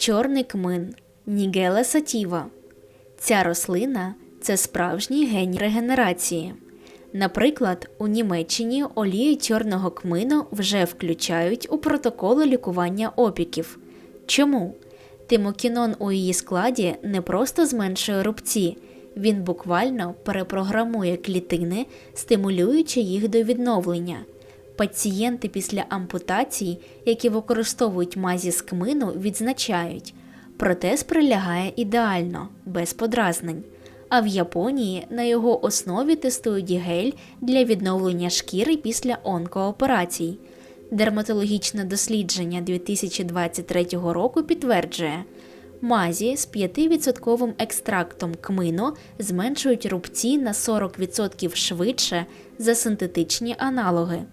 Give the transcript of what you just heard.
Чорний кмин Нігела сатіва. Ця рослина це справжній геній регенерації. Наприклад, у Німеччині олію чорного кмину вже включають у протоколи лікування опіків. Чому? Тимокінон у її складі не просто зменшує рубці, він буквально перепрограмує клітини, стимулюючи їх до відновлення. Пацієнти після ампутацій, які використовують мазі з кмину, відзначають, протез прилягає ідеально, без подразнень. А в Японії на його основі тестують гель для відновлення шкіри після онкооперацій. Дерматологічне дослідження 2023 року підтверджує, мазі з 5% екстрактом кмину зменшують рубці на 40% швидше за синтетичні аналоги.